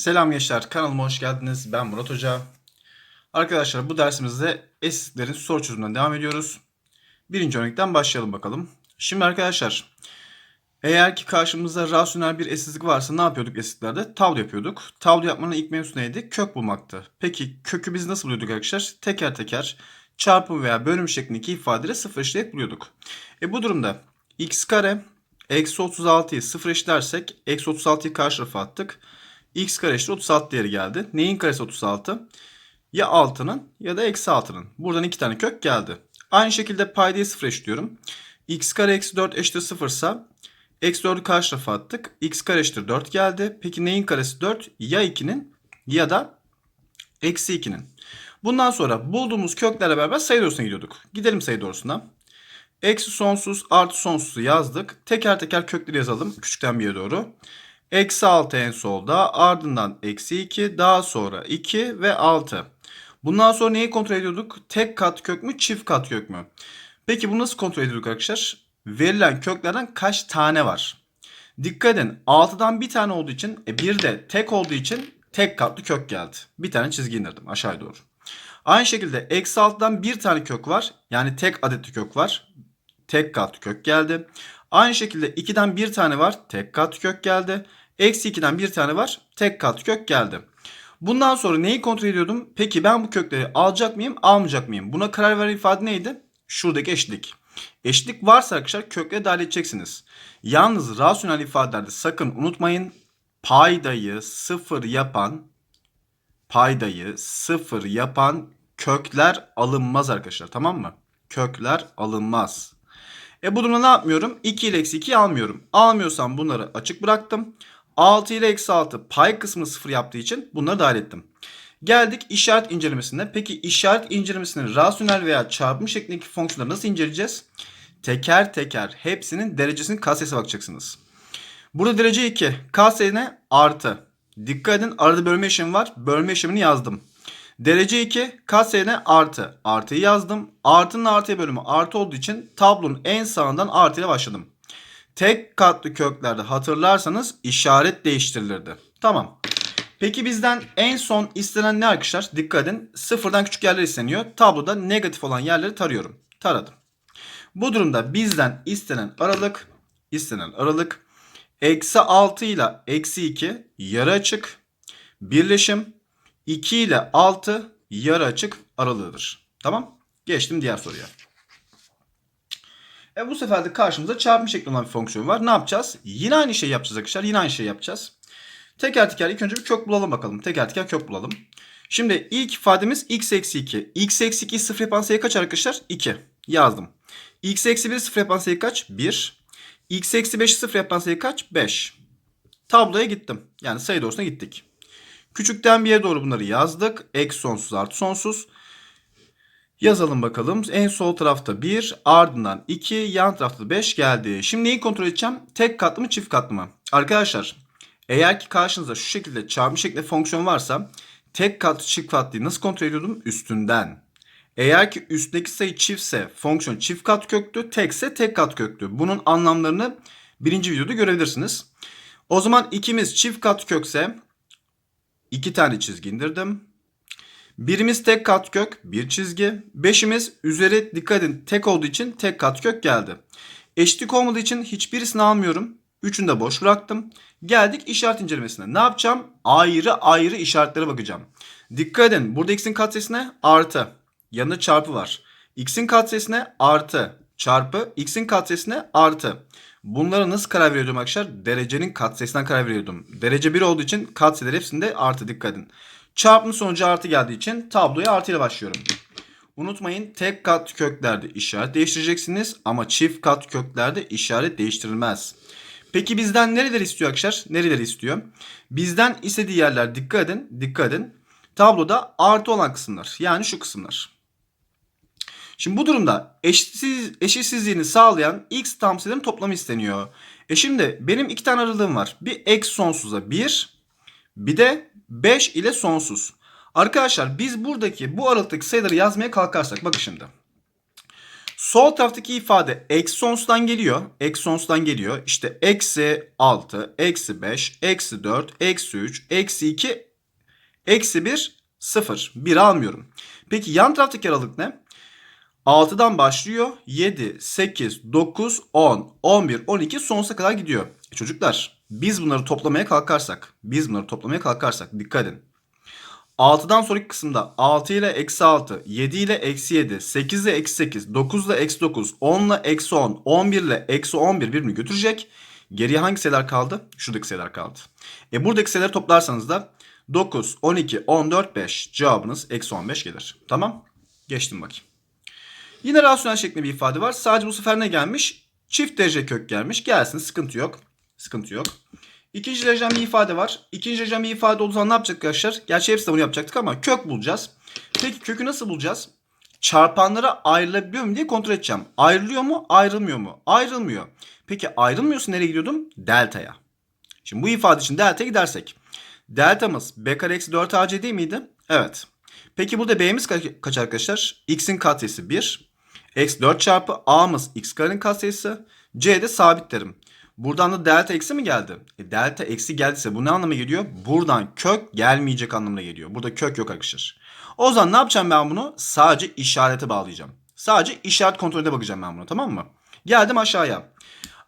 Selam gençler, kanalıma hoş geldiniz. Ben Murat Hoca. Arkadaşlar bu dersimizde eşitliklerin soru çözümünden devam ediyoruz. Birinci örnekten başlayalım bakalım. Şimdi arkadaşlar, eğer ki karşımızda rasyonel bir eşitsizlik varsa ne yapıyorduk eşitliklerde? Tablo yapıyorduk. Tablo yapmanın ilk mevzusu neydi? Kök bulmaktı. Peki kökü biz nasıl buluyorduk arkadaşlar? Teker teker çarpım veya bölüm şeklindeki ifadeleri sıfır eşitleyip buluyorduk. E bu durumda x kare eksi 36'yı sıfır eşitlersek eksi 36'yı karşı tarafa attık x kare eşittir 36 değeri geldi. Neyin karesi 36? Ya 6'nın ya da eksi 6'nın. Buradan iki tane kök geldi. Aynı şekilde paydayı sıfır eşitliyorum. x kare eksi 4 eşittir 0 ise eksi 4'ü karşı tarafa attık. x kare eşittir 4 geldi. Peki neyin karesi 4? Ya 2'nin ya da eksi 2'nin. Bundan sonra bulduğumuz köklerle beraber sayı doğrusuna gidiyorduk. Gidelim sayı doğrusuna. Eksi sonsuz artı sonsuzu yazdık. Teker teker kökleri yazalım küçükten bir doğru. Eksi 6 en solda ardından eksi 2 daha sonra 2 ve 6. Bundan sonra neyi kontrol ediyorduk? Tek kat kök mü çift kat kök mü? Peki bunu nasıl kontrol ediyorduk arkadaşlar? Verilen köklerden kaç tane var? Dikkat edin 6'dan bir tane olduğu için e, bir de tek olduğu için tek katlı kök geldi. Bir tane çizgi indirdim aşağıya doğru. Aynı şekilde eksi 6'dan bir tane kök var. Yani tek adetli kök var. Tek katlı kök geldi. Aynı şekilde 2'den bir tane var. Tek katlı kök geldi. Eksi 2'den bir tane var. Tek kat kök geldi. Bundan sonra neyi kontrol ediyordum? Peki ben bu kökleri alacak mıyım, almayacak mıyım? Buna karar veren ifade neydi? Şuradaki eşitlik. Eşitlik varsa arkadaşlar kökle dahil edeceksiniz. Yalnız rasyonel ifadelerde sakın unutmayın. Paydayı sıfır yapan paydayı sıfır yapan kökler alınmaz arkadaşlar. Tamam mı? Kökler alınmaz. E bu durumda ne yapmıyorum? 2 ile eksi 2'yi almıyorum. Almıyorsam bunları açık bıraktım. 6 ile eksi 6 pay kısmını sıfır yaptığı için bunları dahil ettim. Geldik işaret incelemesine. Peki işaret incelemesinin rasyonel veya çarpım şeklindeki fonksiyonları nasıl inceleyeceğiz? Teker teker hepsinin derecesinin katsayısına bakacaksınız. Burada derece 2. Katsayı ne? Artı. Dikkat edin arada bölme işlemi var. Bölme işlemini yazdım. Derece 2 katsayı ne? Artı. Artıyı yazdım. Artının artıya bölümü artı olduğu için tablonun en sağından artı ile başladım. Tek katlı köklerde hatırlarsanız işaret değiştirilirdi. Tamam. Peki bizden en son istenen ne arkadaşlar? Dikkat edin. Sıfırdan küçük yerler isteniyor. Tabloda negatif olan yerleri tarıyorum. Taradım. Bu durumda bizden istenen aralık istenen aralık eksi 6 ile eksi 2 yarı açık birleşim 2 ile 6 yarı açık aralığıdır. Tamam. Geçtim diğer soruya. E bu sefer de karşımıza çarpım şeklinde olan bir fonksiyon var. Ne yapacağız? Yine aynı şeyi yapacağız arkadaşlar. Yine aynı şeyi yapacağız. Teker teker ilk önce bir kök bulalım bakalım. Teker teker kök bulalım. Şimdi ilk ifademiz x eksi 2. x eksi 2 sıfır yapan sayı kaç arkadaşlar? 2. Yazdım. x eksi 1 sıfır yapan sayı kaç? 1. x eksi 5 sıfır yapan sayı kaç? 5. Tabloya gittim. Yani sayı doğrusuna gittik. Küçükten bir yere doğru bunları yazdık. Eksi sonsuz artı sonsuz. Yazalım bakalım. En sol tarafta 1 ardından 2 yan tarafta da 5 geldi. Şimdi neyi kontrol edeceğim? Tek katlı mı çift katlı mı? Arkadaşlar eğer ki karşınızda şu şekilde çarpım şeklinde fonksiyon varsa tek katlı çift katlıyı nasıl kontrol ediyordum? Üstünden. Eğer ki üstteki sayı çiftse fonksiyon çift kat köklü, tekse tek kat köklü. Bunun anlamlarını birinci videoda görebilirsiniz. O zaman ikimiz çift kat kökse iki tane çizgi indirdim. Birimiz tek kat kök, bir çizgi. Beşimiz üzeri dikkat edin tek olduğu için tek kat kök geldi. Eşitlik olmadığı için hiçbirisini almıyorum. Üçünü de boş bıraktım. Geldik işaret incelemesine. Ne yapacağım? Ayrı ayrı işaretlere bakacağım. Dikkat edin burada x'in katsayısı ne? Artı. Yanında çarpı var. x'in katsayısı ne? Artı. Çarpı. x'in katsayısı ne? Artı. Bunlara nasıl karar veriyordum arkadaşlar? Derecenin katsayısından karar veriyordum. Derece 1 olduğu için katsayılar hepsinde artı dikkat edin. Çarpım sonucu artı geldiği için tabloya artı ile başlıyorum. Unutmayın tek kat köklerde işaret değiştireceksiniz ama çift kat köklerde işaret değiştirilmez. Peki bizden nereleri istiyor arkadaşlar? Nereleri istiyor? Bizden istediği yerler dikkat edin. Dikkat edin. Tabloda artı olan kısımlar. Yani şu kısımlar. Şimdi bu durumda eşitsiz, eşitsizliğini sağlayan x tam sayıların toplamı isteniyor. E şimdi benim iki tane aralığım var. Bir eksi sonsuza 1 bir de 5 ile sonsuz. Arkadaşlar biz buradaki bu aralıktaki sayıları yazmaya kalkarsak bakın şimdi. Sol taraftaki ifade eksi sonsuzdan geliyor. Eksi sonsuzdan geliyor. İşte eksi 6, eksi 5, eksi 4, eksi 3, eksi 2, eksi 1, 0. 1 almıyorum. Peki yan taraftaki aralık ne? 6'dan başlıyor. 7, 8, 9, 10, 11, 12 sonsuza kadar gidiyor. E çocuklar biz bunları toplamaya kalkarsak, biz bunları toplamaya kalkarsak dikkat edin. 6'dan sonraki kısımda 6 ile eksi 6, 7 ile eksi 7, 8 ile eksi 8, 9 ile eksi 9, 10 ile eksi 10, 11 ile eksi 11 birbirini götürecek. Geriye hangi sayılar kaldı? Şuradaki sayılar kaldı. E buradaki sayıları toplarsanız da 9, 12, 14, 5 cevabınız eksi 15 gelir. Tamam. Geçtim bakayım. Yine rasyonel şeklinde bir ifade var. Sadece bu sefer ne gelmiş? Çift derece kök gelmiş. Gelsin sıkıntı yok. Sıkıntı yok. İkinci dereceden bir ifade var. İkinci dereceden bir ifade olduğu zaman ne yapacaktık arkadaşlar? Gerçi hepsi de bunu yapacaktık ama kök bulacağız. Peki kökü nasıl bulacağız? Çarpanlara ayrılabiliyor mu diye kontrol edeceğim. Ayrılıyor mu? Ayrılmıyor mu? Ayrılmıyor. Peki ayrılmıyorsa nereye gidiyordum? Delta'ya. Şimdi bu ifade için delta'ya gidersek. Deltamız b kare eksi 4 ac değil miydi? Evet. Peki burada b'miz ka- kaç arkadaşlar? x'in katsayısı 1. Eksi 4 çarpı a'mız x karenin katsayısı. c de sabit derim. Buradan da delta eksi mi geldi? E, delta eksi geldiyse bu ne anlama geliyor? Buradan kök gelmeyecek anlamına geliyor. Burada kök yok arkadaşlar. O zaman ne yapacağım ben bunu? Sadece işarete bağlayacağım. Sadece işaret kontrolüne bakacağım ben buna tamam mı? Geldim aşağıya.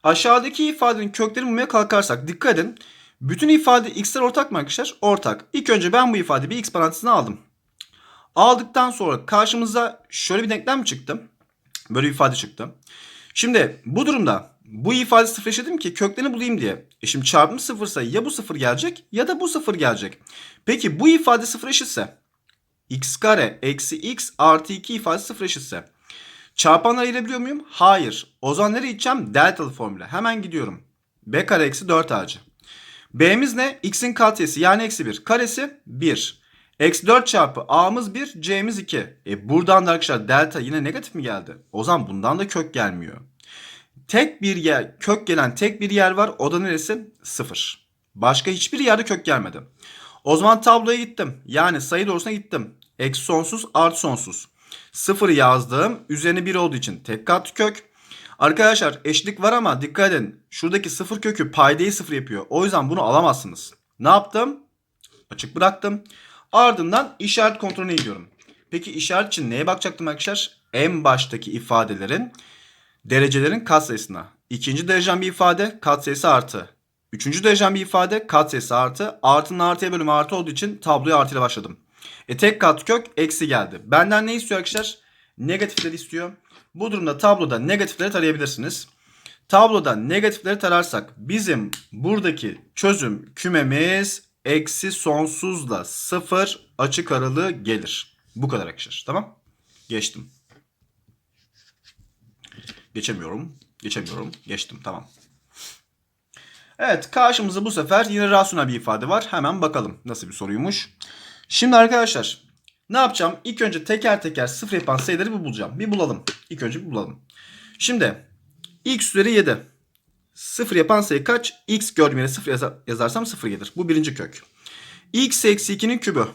Aşağıdaki ifadenin köklerini bulmaya kalkarsak dikkat edin. Bütün ifade x'ler ortak mı arkadaşlar? Ortak. İlk önce ben bu ifadeyi bir x parantezine aldım. Aldıktan sonra karşımıza şöyle bir denklem çıktı. Böyle bir ifade çıktı. Şimdi bu durumda bu ifade sıfır eşledim ki köklerini bulayım diye. E şimdi çarpım sıfırsa ya bu sıfır gelecek ya da bu sıfır gelecek. Peki bu ifade sıfır eşitse x kare eksi x artı 2 ifadesi sıfır eşitse çarpanları ayırabiliyor muyum? Hayır. O zaman nereye gideceğim? Deltalı formüle. Hemen gidiyorum. b kare eksi 4 ac. b'miz ne? x'in katsayısı yani eksi 1. Karesi 1. Eksi 4 çarpı a'mız 1, c'miz 2. E buradan da arkadaşlar delta yine negatif mi geldi? O zaman bundan da kök gelmiyor. Tek bir yer, kök gelen tek bir yer var. O da neresi? 0. Başka hiçbir yerde kök gelmedi. O zaman tabloya gittim. Yani sayı doğrusuna gittim. Eksi sonsuz artı sonsuz. 0 yazdım. Üzerine 1 olduğu için tek kat kök. Arkadaşlar eşlik var ama dikkat edin. Şuradaki sıfır kökü paydayı sıfır yapıyor. O yüzden bunu alamazsınız. Ne yaptım? Açık bıraktım. Ardından işaret kontrolüne gidiyorum. Peki işaret için neye bakacaktım arkadaşlar? En baştaki ifadelerin derecelerin katsayısına. İkinci derecen bir ifade katsayısı artı. Üçüncü derecen bir ifade katsayısı artı. Artının artıya bölümü artı olduğu için tabloya artı ile başladım. E tek kat kök eksi geldi. Benden ne istiyor arkadaşlar? Negatifleri istiyor. Bu durumda tabloda negatifleri tarayabilirsiniz. Tabloda negatifleri tararsak bizim buradaki çözüm kümemiz eksi sonsuzla sıfır açık aralığı gelir. Bu kadar arkadaşlar. Tamam. Geçtim. Geçemiyorum. Geçemiyorum. Geçtim. Tamam. Evet karşımıza bu sefer yine rasyonel bir ifade var. Hemen bakalım nasıl bir soruymuş. Şimdi arkadaşlar ne yapacağım? İlk önce teker teker sıfır yapan sayıları bir bulacağım. Bir bulalım. İlk önce bir bulalım. Şimdi x üzeri 7. Sıfır yapan sayı kaç? x gördüğüm sıfır yazar, yazarsam sıfır gelir. Bu birinci kök. x eksi 2'nin kübü.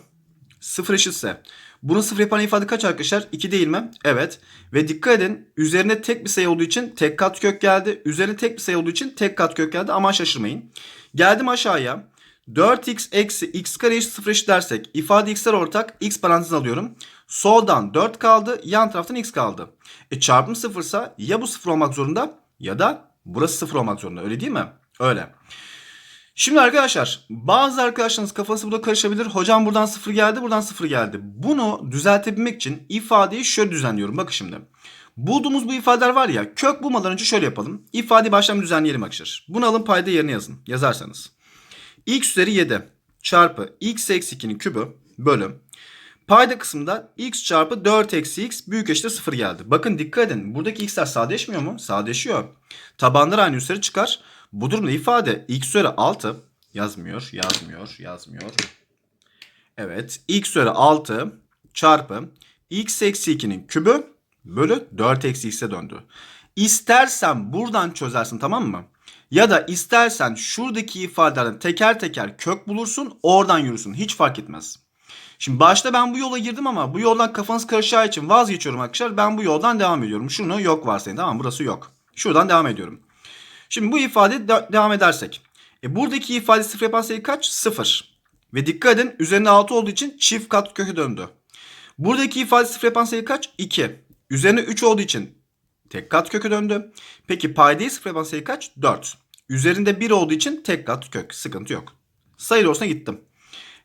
Sıfır eşitse. Bunu sıfır yapan ifade kaç arkadaşlar? 2 değil mi? Evet. Ve dikkat edin üzerine tek bir sayı olduğu için tek kat kök geldi. Üzerine tek bir sayı olduğu için tek kat kök geldi. Ama şaşırmayın. Geldim aşağıya. 4x eksi x kare eşit 0 eşit dersek ifade x'ler ortak x parantez alıyorum. Soldan 4 kaldı yan taraftan x kaldı. E çarpım sıfırsa ya bu sıfır olmak zorunda ya da burası sıfır olmak zorunda öyle değil mi? Öyle. Şimdi arkadaşlar bazı arkadaşlarınız kafası burada karışabilir. Hocam buradan sıfır geldi buradan sıfır geldi. Bunu düzeltebilmek için ifadeyi şöyle düzenliyorum. Bakın şimdi. Bulduğumuz bu ifadeler var ya kök bulmadan önce şöyle yapalım. İfadeyi baştan düzenleyelim arkadaşlar. Bunu alın payda yerine yazın. Yazarsanız. x üzeri 7 çarpı x eksi 2'nin kübü bölüm. Payda kısmında x çarpı 4 eksi x büyük eşittir 0 geldi. Bakın dikkat edin. Buradaki x'ler sadeleşmiyor mu? Sadeleşiyor. Tabanlar aynı üstleri çıkar. Bu durumda ifade x üzeri 6 yazmıyor, yazmıyor, yazmıyor. Evet. x üzeri 6 çarpı x eksi 2'nin kübü bölü 4 eksi x'e döndü. İstersen buradan çözersin tamam mı? Ya da istersen şuradaki ifadelerden teker teker kök bulursun oradan yürüsün. Hiç fark etmez. Şimdi başta ben bu yola girdim ama bu yoldan kafanız karışacağı için vazgeçiyorum arkadaşlar. Ben bu yoldan devam ediyorum. Şunu yok varsayın tamam mı? Burası yok. Şuradan devam ediyorum. Şimdi bu ifade de- devam edersek. E buradaki ifade sıfır yapan sayı kaç? Sıfır. Ve dikkat edin üzerine 6 olduğu için çift kat kökü döndü. Buradaki ifade sıfır yapan sayı kaç? 2. Üzerine 3 olduğu için tek kat kökü döndü. Peki paydayı sıfır yapan sayı kaç? 4. Üzerinde 1 olduğu için tek kat kök. Sıkıntı yok. Sayı doğrusuna gittim.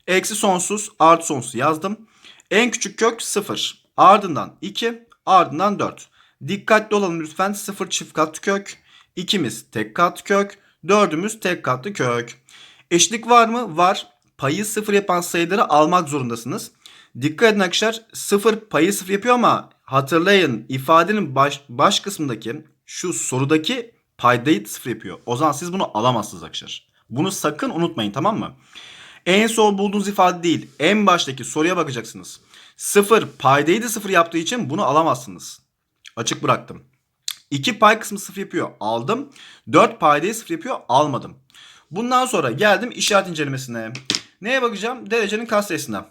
Eksi sonsuz artı sonsuz yazdım. En küçük kök 0. Ardından 2. Ardından 4. Dikkatli olalım lütfen. 0 çift kat kök. 2'miz tek kat kök. 4'ümüz tek katlı kök. Eşlik var mı? Var. Payı 0 yapan sayıları almak zorundasınız. Dikkat edin arkadaşlar 0 payı 0 yapıyor ama hatırlayın ifadenin baş, baş kısmındaki şu sorudaki paydayı 0 yapıyor. O zaman siz bunu alamazsınız arkadaşlar. Bunu sakın unutmayın tamam mı? En son bulduğunuz ifade değil. En baştaki soruya bakacaksınız. 0 paydayı da 0 yaptığı için bunu alamazsınız. Açık bıraktım. 2 pay kısmı 0 yapıyor. Aldım. 4 paydayı 0 yapıyor. Almadım. Bundan sonra geldim işaret incelemesine. Neye bakacağım? Derecenin katsayısına.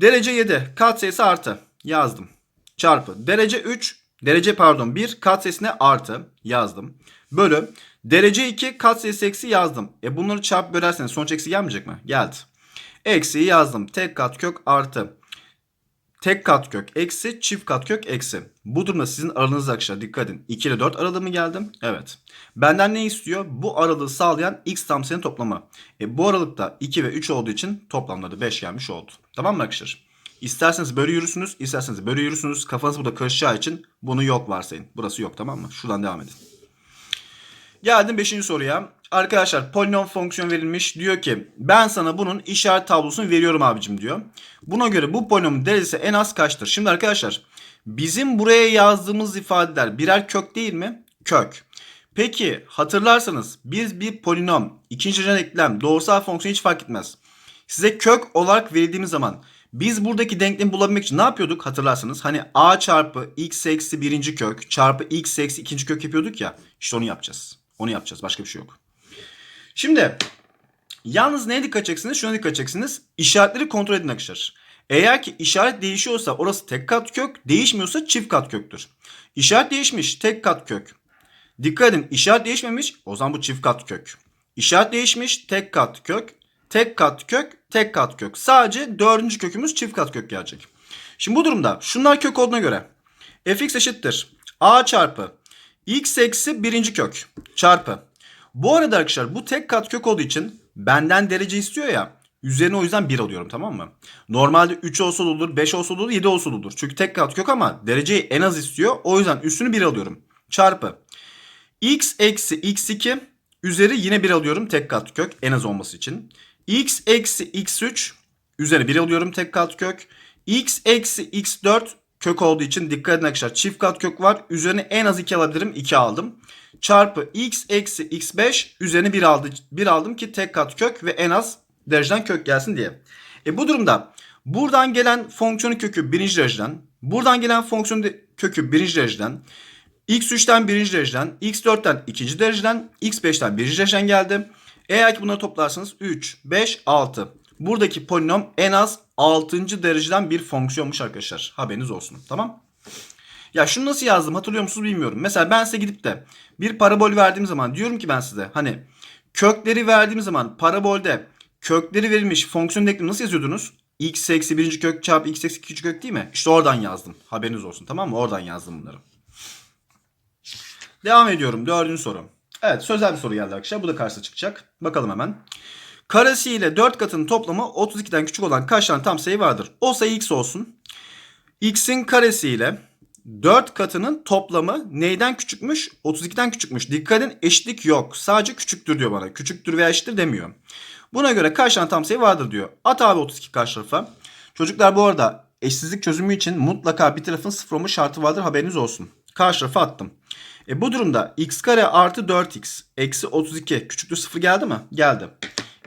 Derece 7. Katsayısı artı. Yazdım. Çarpı. Derece 3. Derece pardon 1 katsayısına artı. Yazdım. Bölü. Derece 2 katsayısı eksi yazdım. E bunları çarp bölerseniz sonuç eksi gelmeyecek mi? Geldi. Eksiyi yazdım. Tek kat kök artı. Tek kat kök eksi çift kat kök eksi. Bu durumda sizin aralığınız arkadaşlar dikkat edin. 2 ile 4 aralığı mı geldim? Evet. Benden ne istiyor? Bu aralığı sağlayan x tam sayının toplamı. E bu aralıkta 2 ve 3 olduğu için toplamları 5 gelmiş oldu. Tamam mı arkadaşlar? İsterseniz böyle yürürsünüz, isterseniz böyle yürürsünüz. Kafanız burada karışacağı için bunu yok varsayın. Burası yok tamam mı? Şuradan devam edin. Geldim 5. soruya. Arkadaşlar polinom fonksiyon verilmiş. Diyor ki ben sana bunun işaret tablosunu veriyorum abicim diyor. Buna göre bu polinomun derecesi en az kaçtır? Şimdi arkadaşlar bizim buraya yazdığımız ifadeler birer kök değil mi? Kök. Peki hatırlarsanız biz bir polinom, ikinci derecen eklem, doğrusal fonksiyon hiç fark etmez. Size kök olarak verildiğimiz zaman biz buradaki denklemi bulabilmek için ne yapıyorduk hatırlarsanız? Hani a çarpı x eksi birinci kök çarpı x eksi ikinci kök yapıyorduk ya. İşte onu yapacağız. Onu yapacağız. Başka bir şey yok. Şimdi yalnız neye dikkat edeceksiniz? Şuna dikkat edeceksiniz. İşaretleri kontrol edin arkadaşlar. Eğer ki işaret değişiyorsa orası tek kat kök, değişmiyorsa çift kat köktür. İşaret değişmiş, tek kat kök. Dikkat edin işaret değişmemiş, o zaman bu çift kat kök. İşaret değişmiş, tek kat kök, tek kat kök, tek kat kök. Sadece dördüncü kökümüz çift kat kök gelecek. Şimdi bu durumda şunlar kök olduğuna göre fx eşittir a çarpı x eksi birinci kök çarpı. Bu arada arkadaşlar bu tek kat kök olduğu için benden derece istiyor ya. Üzerine o yüzden 1 alıyorum tamam mı? Normalde 3 olsa olur, 5 olsa olur, 7 olsa olur. Çünkü tek kat kök ama dereceyi en az istiyor. O yüzden üstünü 1 alıyorum. Çarpı. x eksi x2 üzeri yine 1 alıyorum tek kat kök en az olması için. x eksi x3 üzeri 1 alıyorum tek kat kök. x eksi x4 kök olduğu için dikkat edin arkadaşlar çift kat kök var. Üzerine en az 2 alabilirim. 2 aldım. Çarpı x eksi x5 üzerine 1, aldı, 1 aldım ki tek kat kök ve en az dereceden kök gelsin diye. E bu durumda buradan gelen fonksiyonun kökü birinci dereceden, buradan gelen fonksiyonun kökü birinci dereceden, x3'ten birinci dereceden, x4'ten ikinci dereceden, x5'ten birinci dereceden geldi. Eğer ki bunları toplarsanız 3, 5, 6. Buradaki polinom en az 6. dereceden bir fonksiyonmuş arkadaşlar. Haberiniz olsun. Tamam? Ya şunu nasıl yazdım hatırlıyor musunuz bilmiyorum. Mesela ben size gidip de bir parabol verdiğim zaman diyorum ki ben size hani kökleri verdiğim zaman parabolde kökleri verilmiş fonksiyon denklemi nasıl yazıyordunuz? x eksi birinci kök çarpı x eksi ikinci kök değil mi? İşte oradan yazdım. Haberiniz olsun tamam mı? Oradan yazdım bunları. Devam ediyorum. Dördüncü soru. Evet sözel bir soru geldi arkadaşlar. Bu da karşısına çıkacak. Bakalım hemen. Karesi ile 4 katının toplamı 32'den küçük olan kaç tane tam sayı vardır? O sayı x olsun. x'in karesi ile 4 katının toplamı neyden küçükmüş? 32'den küçükmüş. Dikkat edin eşitlik yok. Sadece küçüktür diyor bana. Küçüktür veya eşittir demiyor. Buna göre kaç tane tam sayı vardır diyor. At abi 32 karşı tarafa. Çocuklar bu arada eşsizlik çözümü için mutlaka bir tarafın sıfır olma şartı vardır haberiniz olsun. Karşı tarafa attım. E bu durumda x kare artı 4x eksi 32 küçüktür 0 geldi mi? Geldi.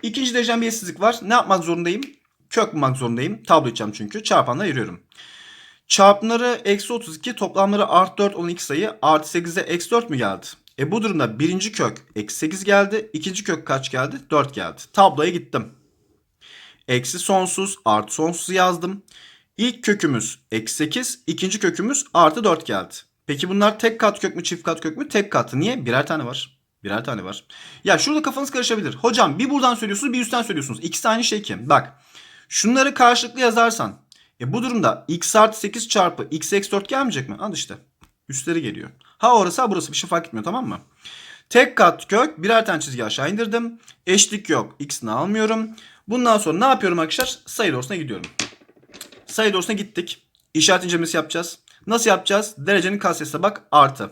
İkinci dereceden bir eşsizlik var. Ne yapmak zorundayım? Kök bulmak zorundayım. Tablo içeceğim çünkü. Çarpanla ayırıyorum. Çarpımları eksi 32 toplamları artı 4 olan iki sayı artı 8'e eksi 4 mü geldi? E bu durumda birinci kök eksi 8 geldi. ikinci kök kaç geldi? 4 geldi. Tabloya gittim. Eksi sonsuz artı sonsuzu yazdım. İlk kökümüz eksi 8. ikinci kökümüz artı 4 geldi. Peki bunlar tek kat kök mü çift kat kök mü? Tek katı. Niye? Birer tane var. Birer tane var. Ya şurada kafanız karışabilir. Hocam bir buradan söylüyorsunuz bir üstten söylüyorsunuz. İkisi aynı şey ki. Bak şunları karşılıklı yazarsan e bu durumda x artı 8 çarpı x eksi 4 gelmeyecek mi? Al işte. Üstleri geliyor. Ha orası ha burası bir şey fark etmiyor tamam mı? Tek kat kök birer tane çizgi aşağı indirdim. Eşlik yok. X'ini almıyorum. Bundan sonra ne yapıyorum arkadaşlar? Sayı doğrusuna gidiyorum. Sayı doğrusuna gittik. İşaret incelemesi yapacağız. Nasıl yapacağız? Derecenin katsayısına bak artı.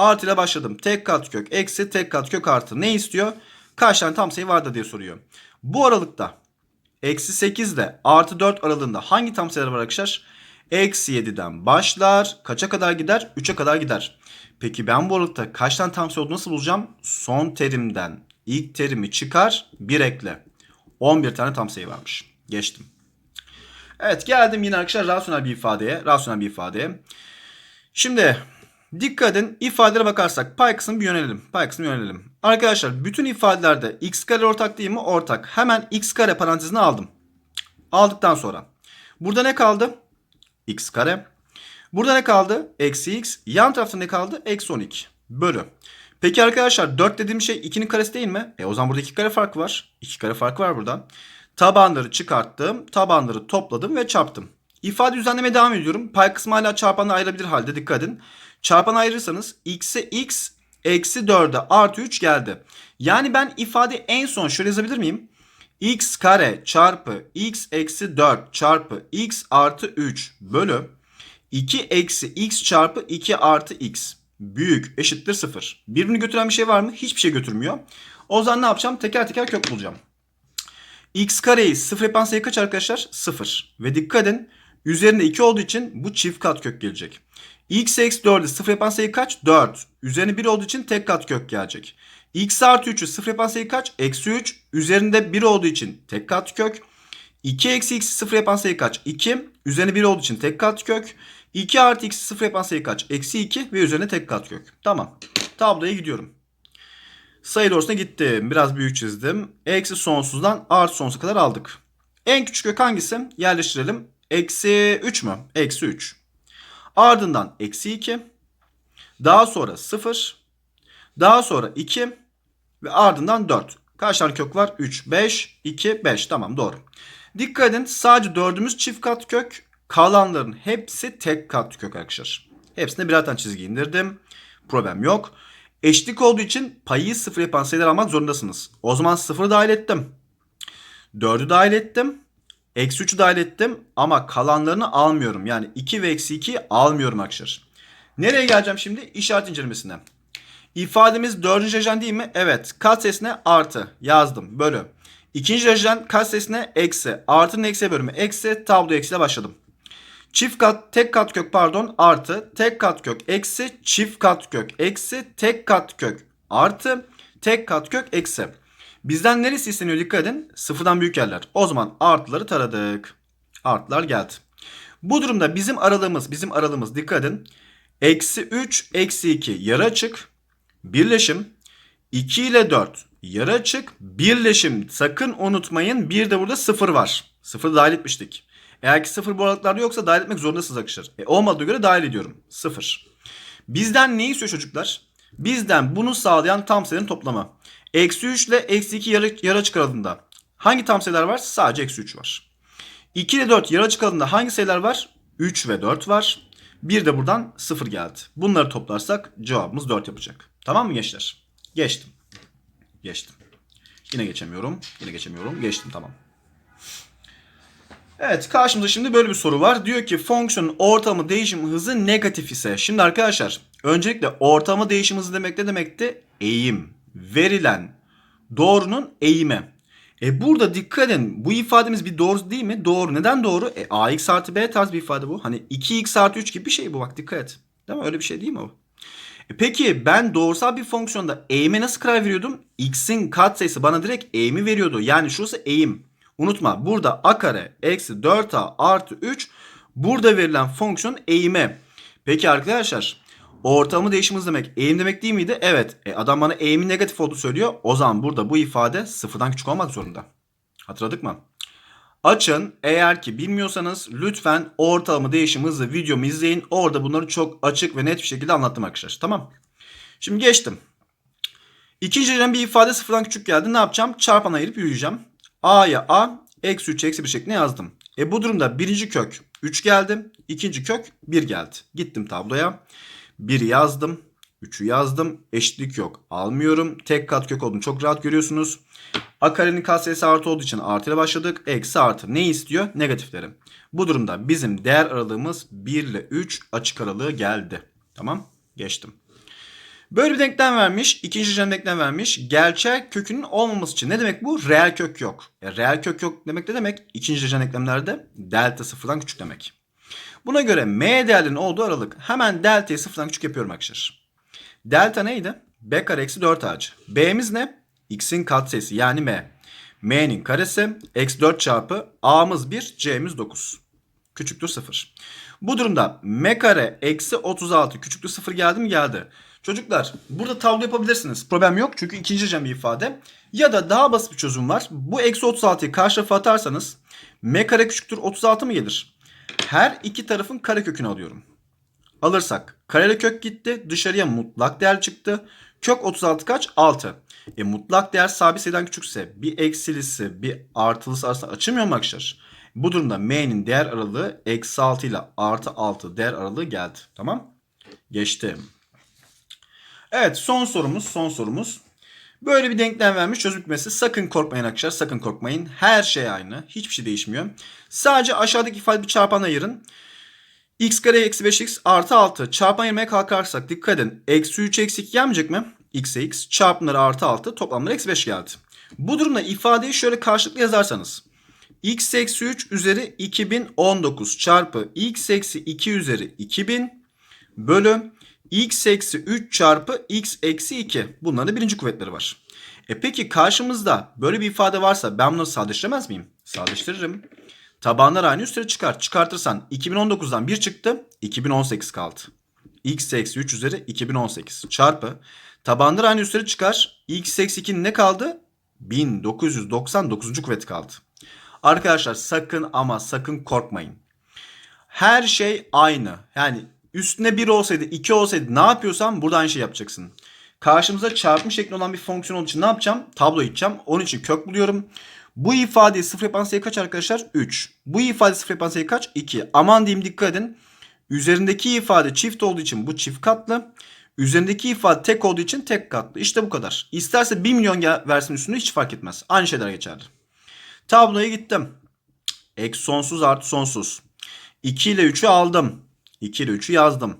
Artı ile başladım. Tek kat kök eksi tek kat kök artı. Ne istiyor? Kaç tane tam sayı vardı diye soruyor. Bu aralıkta eksi 8 ile artı 4 aralığında hangi tam sayılar var arkadaşlar? Eksi 7'den başlar. Kaça kadar gider? 3'e kadar gider. Peki ben bu aralıkta kaç tane tam sayı olduğunu nasıl bulacağım? Son terimden ilk terimi çıkar. Bir ekle. 11 tane tam sayı varmış. Geçtim. Evet geldim yine arkadaşlar rasyonel bir ifadeye. Rasyonel bir ifadeye. Şimdi dikkat edin ifadelere bakarsak pay kısmı bir yönelelim. Pay kısmı yönelelim. Arkadaşlar bütün ifadelerde x kare ortak değil mi? Ortak. Hemen x kare parantezine aldım. Aldıktan sonra. Burada ne kaldı? x kare. Burada ne kaldı? Eksi x. Yan tarafta ne kaldı? Eksi 12. Bölü. Peki arkadaşlar 4 dediğim şey 2'nin karesi değil mi? E o zaman burada 2 kare fark var. 2 kare fark var burada. Tabanları çıkarttım. Tabanları topladım ve çarptım. İfade düzenlemeye devam ediyorum. Pay kısmı hala çarpanla ayrılabilir halde dikkat edin. Çarpan ayırırsanız x'e x eksi 4'e artı 3 geldi. Yani ben ifade en son şöyle yazabilir miyim? x kare çarpı x eksi 4 çarpı x artı 3 bölü 2 eksi x çarpı 2 artı x büyük eşittir 0. Birbirini götüren bir şey var mı? Hiçbir şey götürmüyor. O zaman ne yapacağım? Teker teker kök bulacağım. x kareyi 0 yapan sayı kaç arkadaşlar? 0. Ve dikkat edin üzerinde 2 olduğu için bu çift kat kök gelecek. X eksi 4'ü 0 yapan sayı kaç? 4. Üzerine 1 olduğu için tek kat kök gelecek. x artı 3'ü 0 yapan sayı kaç? Eksi 3. Üzerinde 1 olduğu için tek kat kök. 2 eksi x'i 0 yapan sayı kaç? 2. Üzerine 1 olduğu için tek kat kök. 2 artı x'i 0 yapan sayı kaç? Eksi 2 ve üzerine tek kat kök. Tamam. Tabloya gidiyorum. Sayı doğrusuna gittim. Biraz büyük çizdim. Eksi sonsuzdan artı sonsuza kadar aldık. En küçük kök hangisi? Yerleştirelim. Eksi 3 mü? Eksi 3. Ardından eksi 2. Daha sonra 0. Daha sonra 2. Ve ardından 4. Kaç tane kök var? 3, 5, 2, 5. Tamam doğru. Dikkat edin sadece dördümüz çift kat kök. Kalanların hepsi tek kat kök arkadaşlar. Hepsine birer tane çizgi indirdim. Problem yok. Eşlik olduğu için payı sıfır yapan sayılar almak zorundasınız. O zaman sıfırı dahil ettim. 4'ü dahil ettim. Eksi 3'ü dahil ettim. Ama kalanlarını almıyorum. Yani 2 ve eksi 2'yi almıyorum arkadaşlar. Nereye geleceğim şimdi? İşaret incelemesine. İfademiz dördüncü derecen değil mi? Evet. Kat sesine artı yazdım. Bölü. İkinci dereceden kat sesine eksi. Artının eksi bölümü. Eksi tablo eksiyle başladım. Çift kat tek kat kök pardon artı tek kat kök eksi çift kat kök eksi tek kat kök artı tek kat kök eksi. Bizden neresi isteniyor dikkat edin. Sıfırdan büyük yerler. O zaman artıları taradık. Artılar geldi. Bu durumda bizim aralığımız bizim aralığımız dikkat edin. Eksi 3 eksi 2 yarı açık. Birleşim 2 ile 4 yarı açık. Birleşim sakın unutmayın bir de burada sıfır var. Sıfır dahil etmiştik. Eğer ki sıfır bu aralıklarda yoksa dahil etmek zorundasınız arkadaşlar. E, olmadığı göre dahil ediyorum. Sıfır. Bizden ne istiyor çocuklar? Bizden bunu sağlayan tam sayıların toplamı. Eksi 3 ile eksi 2 yarı, yarı açık aralığında. Hangi tam sayılar var? Sadece eksi 3 var. 2 ile 4 yarı açık aralığında hangi sayılar var? 3 ve 4 var. Bir de buradan 0 geldi. Bunları toplarsak cevabımız 4 yapacak. Tamam mı gençler? Geçtim. Geçtim. Yine geçemiyorum. Yine geçemiyorum. Geçtim tamam. Evet karşımızda şimdi böyle bir soru var. Diyor ki fonksiyonun ortamı değişim hızı negatif ise. Şimdi arkadaşlar öncelikle ortamı değişim hızı demek ne demekti? Eğim. Verilen doğrunun eğimi. E burada dikkat edin bu ifademiz bir doğru değil mi? Doğru. Neden doğru? E ax artı b tarz bir ifade bu. Hani 2x artı 3 gibi bir şey bu bak dikkat et. Değil mi? Öyle bir şey değil mi bu? E peki ben doğrusal bir fonksiyonda eğime nasıl karar veriyordum? x'in katsayısı bana direkt eğimi veriyordu. Yani şurası eğim. Unutma burada a kare eksi 4a artı 3 burada verilen fonksiyon eğime. Peki arkadaşlar ortamı değişim demek eğim demek değil miydi? Evet. E, adam bana eğimin negatif olduğu söylüyor. O zaman burada bu ifade sıfırdan küçük olmak zorunda. Hatırladık mı? Açın. Eğer ki bilmiyorsanız lütfen ortalama değişim hızı videomu izleyin. Orada bunları çok açık ve net bir şekilde anlattım arkadaşlar. Tamam. Şimdi geçtim. İkinci dereceden bir ifade sıfırdan küçük geldi. Ne yapacağım? Çarpan ayırıp yürüyeceğim. A'ya A, eksi 3 eksi 1 şeklinde yazdım. E bu durumda birinci kök 3 geldi. ikinci kök 1 geldi. Gittim tabloya. 1'i yazdım. 3'ü yazdım. Eşitlik yok. Almıyorum. Tek kat kök olduğunu çok rahat görüyorsunuz. A karenin katsayısı artı olduğu için artı ile başladık. Eksi artı. Ne istiyor? Negatifleri. Bu durumda bizim değer aralığımız 1 ile 3 açık aralığı geldi. Tamam. Geçtim. Böyle bir denklem vermiş. ikinci dereceden denklem vermiş. Gerçek kökünün olmaması için. Ne demek bu? Reel kök yok. Ya reel kök yok demek ne demek? İkinci dereceden denklemlerde delta sıfırdan küçük demek. Buna göre m değerlerinin olduğu aralık. Hemen delta'yı sıfırdan küçük yapıyorum arkadaşlar. Delta neydi? b kare eksi 4 ac. b'miz ne? x'in katsayısı yani m. m'nin karesi eksi 4 çarpı a'mız 1 c'miz 9. Küçüktür 0. Bu durumda m kare eksi 36 küçüktür 0 geldi mi? Geldi. Çocuklar burada tablo yapabilirsiniz. Problem yok çünkü ikinci cem bir ifade. Ya da daha basit bir çözüm var. Bu eksi 36'yı karşı tarafa atarsanız m kare küçüktür 36 mı gelir? Her iki tarafın kare kökünü alıyorum. Alırsak kareli kök gitti. Dışarıya mutlak değer çıktı. Kök 36 kaç? 6. E mutlak değer sabit sayıdan küçükse bir eksilisi bir artılısı arasında açılmıyor mu arkadaşlar? Bu durumda m'nin değer aralığı eksi 6 ile artı 6 değer aralığı geldi. Tamam. Geçtim. Evet son sorumuz son sorumuz. Böyle bir denklem vermiş çözüm bitmesi. Sakın korkmayın arkadaşlar sakın korkmayın. Her şey aynı. Hiçbir şey değişmiyor. Sadece aşağıdaki ifade bir çarpan ayırın. x kare eksi 5x artı 6 çarpan ayırmaya kalkarsak dikkat edin. Eksi 3 eksi 2 gelmeyecek mi? x'e x çarpımları artı 6 toplamları eksi 5 geldi. Bu durumda ifadeyi şöyle karşılıklı yazarsanız. x eksi 3 üzeri 2019 çarpı x eksi 2 üzeri 2000 bölü x eksi 3 çarpı x eksi 2. Bunların birinci kuvvetleri var. E peki karşımızda böyle bir ifade varsa ben bunları sadeleştiremez miyim? Sadeleştiririm. Tabanlar aynı üstleri çıkar. Çıkartırsan 2019'dan 1 çıktı. 2018 kaldı. x eksi 3 üzeri 2018 çarpı. Tabanlar aynı üstleri çıkar. x eksi 2'nin ne kaldı? 1999. kuvvet kaldı. Arkadaşlar sakın ama sakın korkmayın. Her şey aynı. Yani üstüne 1 olsaydı 2 olsaydı ne yapıyorsam burada aynı şey yapacaksın. Karşımıza çarpım şekli olan bir fonksiyon olduğu için ne yapacağım? Tablo içeceğim. Onun için kök buluyorum. Bu ifadeyi sıfır yapan sayı kaç arkadaşlar? 3. Bu ifade sıfır yapan sayı kaç? 2. Aman diyeyim dikkat edin. Üzerindeki ifade çift olduğu için bu çift katlı. Üzerindeki ifade tek olduğu için tek katlı. İşte bu kadar. İsterse 1 milyon versin üstünde hiç fark etmez. Aynı şeyler geçerli. Tabloya gittim. Eksi sonsuz artı sonsuz. 2 ile 3'ü aldım. 2 ile 3'ü yazdım.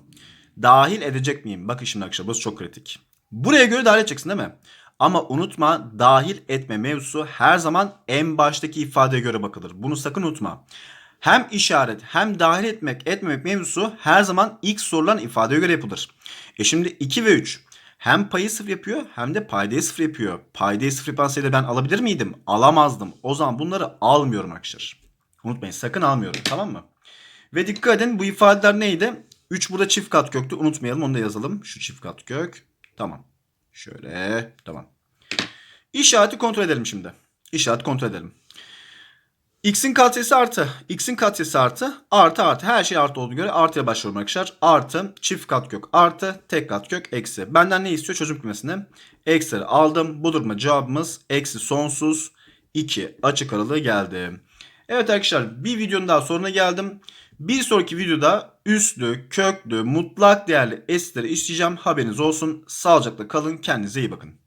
Dahil edecek miyim? Bakın şimdi arkadaşlar burası çok kritik. Buraya göre dahil edeceksin değil mi? Ama unutma dahil etme mevzusu her zaman en baştaki ifadeye göre bakılır. Bunu sakın unutma. Hem işaret hem dahil etmek etmemek mevzusu her zaman ilk sorulan ifadeye göre yapılır. E şimdi 2 ve 3 hem payı sıfır yapıyor hem de paydayı sıfır yapıyor. Paydayı sıfır yapan sayıda ben alabilir miydim? Alamazdım. O zaman bunları almıyorum arkadaşlar. Unutmayın sakın almıyorum tamam mı? Ve dikkat edin bu ifadeler neydi? 3 burada çift kat köktü. Unutmayalım onu da yazalım. Şu çift kat kök. Tamam. Şöyle. Tamam. İşareti kontrol edelim şimdi. İşareti kontrol edelim. X'in katsayısı artı. X'in katsayısı artı. Artı artı. Her şey artı olduğuna göre artıya başlıyorum arkadaşlar. Artı. Çift kat kök artı. Tek kat kök eksi. Benden ne istiyor? Çözüm kümesini. Eksileri aldım. Bu durumda cevabımız eksi sonsuz 2 açık aralığı geldi. Evet arkadaşlar bir videonun daha sonuna geldim. Bir sonraki videoda üslü, köklü, mutlak değerli esleri işleyeceğim. Haberiniz olsun. Sağlıcakla kalın. Kendinize iyi bakın.